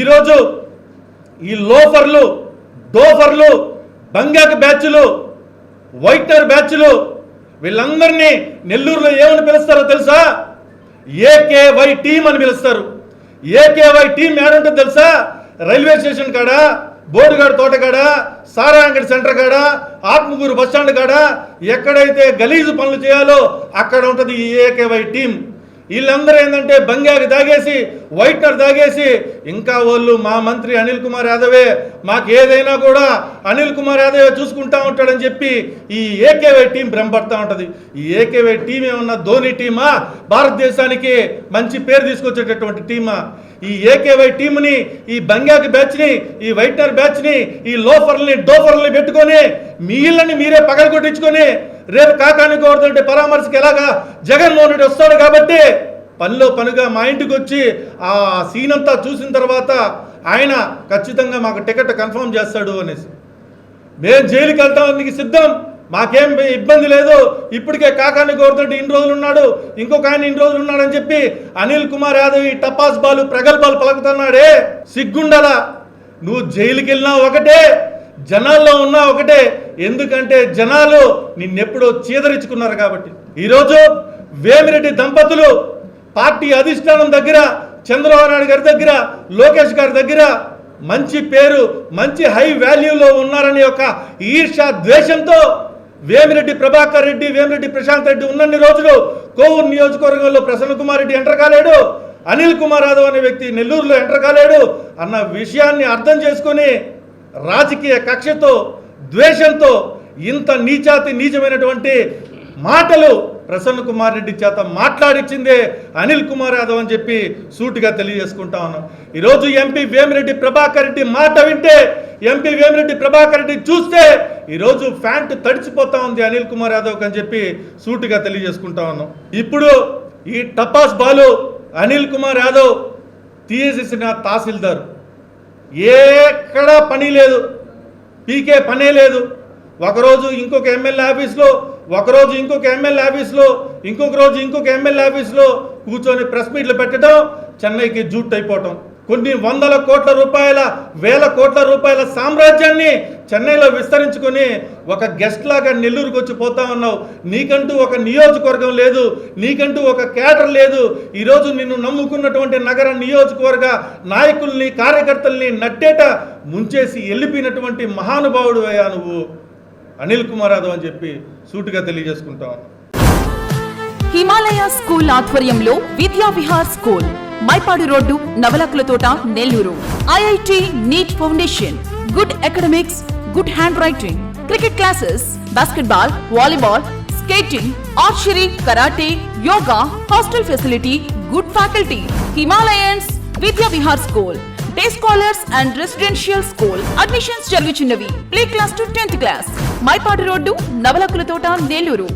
ఈరోజు ఈ లోఫర్లు డోఫర్లు బంగాక బ్యాచ్లు వైట్నర్ బ్యాచ్లు వీళ్ళందరినీ నెల్లూరులో ఏమని పిలుస్తారో తెలుసా? ఏకేవై టీం అని పిలుస్తారు. ఏకేవై టీం ఏడంటే తెలుసా? రైల్వే స్టేషన్ కాడ బోర్డుగాడు తోట కాడ సారాంగడి సెంటర్ కాడ ఆత్మకూరు బస్ స్టాండ్ కాడ ఎక్కడైతే గలీజు పనులు చేయాలో అక్కడ ఉంటుంది ఈ ఏకేవై టీం వీళ్ళందరూ ఏంటంటే బంగారు దాగేసి వైట్నర్ దాగేసి ఇంకా వాళ్ళు మా మంత్రి అనిల్ కుమార్ యాదవే మాకు ఏదైనా కూడా అనిల్ కుమార్ యాదవే చూసుకుంటా ఉంటాడని చెప్పి ఈ ఏకేవై టీం భ్రమపడతా ఉంటుంది. ఈ ఏకేవై టీం ఏమన్నా ధోని టీమా? భారతదేశానికి మంచి పేరు తీసుకొచ్చేటటువంటి టీమా? ఈ ఏకేవై టీంని ఈ బంగాకి బ్యాచ్ని ఈ వైట్నర్ బ్యాచ్ని ఈ లోఫర్లని డోఫర్లని పెట్టుకొని మీ ఇళ్ళని మీరే పగలగొట్టించుకొని రేపు కాకాని కోరుతుంటే పరామర్శకు ఎలాగా? జగన్మోహన్ రెడ్డి వస్తాడు కాబట్టి పనిలో పనిగా మా ఇంటికి వచ్చి ఆ సీన్ అంతా చూసిన తర్వాత ఆయన ఖచ్చితంగా మాకు టికెట్ కన్ఫర్మ్ చేస్తాడు అనేసి. మేము జైలుకి వెళ్తానికి సిద్ధం. మాకేం ఇబ్బంది లేదు. ఇప్పటికే కాకాని కోరుతుంటే ఇన్ని రోజులు ఉన్నాడు. ఇంకొక ఆయన ఇన్ని రోజులు ఉన్నాడని చెప్పి అనిల్ కుమార్ యాదవ్ ఈ టపాస్ బాలు ప్రగల్భాలు పలుకుతున్నాడే. సిగ్గుండలా? నువ్వు జైలుకి వెళ్ళినా ఒకటే జనాల్లో ఉన్నా ఒకటే. ఎందుకంటే జనాలు నిన్నెప్పుడో చీదరించుకున్నారు కాబట్టి. ఈరోజు వేమిరెడ్డి దంపతులు పార్టీ అధిష్టానం దగ్గర చంద్రబాబు నాయుడు గారి దగ్గర లోకేష్ గారి దగ్గర మంచి పేరు మంచి హై వాల్యూలో ఉన్నారని యొక్క ఈర్ష ద్వేషంతో వేమిరెడ్డి ప్రభాకర్ రెడ్డి వేమిరెడ్డి ప్రశాంత్ రెడ్డి ఉన్నన్ని రోజులు కోవూరు నియోజకవర్గంలో ప్రసన్న కుమార్ రెడ్డి ఎంటర్ కాలేడు అనిల్ కుమార్ యాదవ్ అనే వ్యక్తి నెల్లూరులో ఎంటర్ కాలేడు అన్న విషయాన్ని అర్థం చేసుకొని రాజకీయ కక్షతో ద్వేషంతో ఇంత నీచాతి నీచమైనటువంటి మాటలు ప్రసన్న కుమార్ రెడ్డి చేత మాట్లాడిచ్చిందే అనిల్ కుమార్ యాదవ్ అని చెప్పి సూటిగా తెలియజేసుకుంటా ఉన్నాం. ఈరోజు ఎంపీ వేమిరెడ్డి ప్రభాకర్ రెడ్డి మాట వింటే ఎంపీ వేమిరెడ్డి ప్రభాకర్ రెడ్డి చూస్తే ఈరోజు ఫ్యాంట్ తడిచిపోతా ఉంది అనిల్ కుమార్ యాదవ్ అని చెప్పి సూటిగా తెలియజేసుకుంటా ఉన్నాం. ఇప్పుడు ఈ టపాస్ బాలు అనిల్ కుమార్ యాదవ్ తీసేసిన తహసీల్దార్. ఎక్కడా పని లేదు. పీకే పనే లేదు. ఒకరోజు ఇంకొక ఎమ్మెల్యే ఆఫీస్లో ఒకరోజు ఇంకొక ఎమ్మెల్యే ఆఫీస్లో ఇంకొక రోజు ఇంకొక ఎమ్మెల్యే ఆఫీస్లో కూర్చొని ప్రెస్ మీట్లు పెట్టడం చెన్నైకి జూట్ అయిపోవటం. కొన్ని వందల కోట్ల రూపాయల వేల కోట్ల రూపాయల సామ్రాజ్యాన్ని చెన్నైలో విస్తరించుకొని ఒక గెస్ట్ లాగా నెల్లూరుకు వచ్చి పోతా ఉన్నావు. నీకంటూ ఒక నియోజకవర్గం లేదు నీకంటూ ఒక కేటర్ లేదు. ఈరోజు నిన్ను నమ్ముకున్నటువంటి నగర నియోజకవర్గ నాయకుల్ని కార్యకర్తల్ని నట్టేట ముంచేసి వెళ్ళిపోయినటువంటి మహానుభావుడు అయ్యా నువ్వు. అనిల్ కుమార్ యాదవ్ అని చెప్పి సూటిగా తెలియజేసుకుంటా హిమాలయ స్కూల్ ఆధ్వర్యంలో Vidya Vihar school. Maipadu road Navalakula Thota Nellore. IIT NEET foundation. Good academics good handwriting cricket classes basketball volleyball skating archery karate yoga hostel facility good faculty. Himalayans Vidya Vihar school day scholars and residential school. Admissions జరుగుచున్నవి. Play class to tenth class. Maipadu road Navalakula Thota Nellore.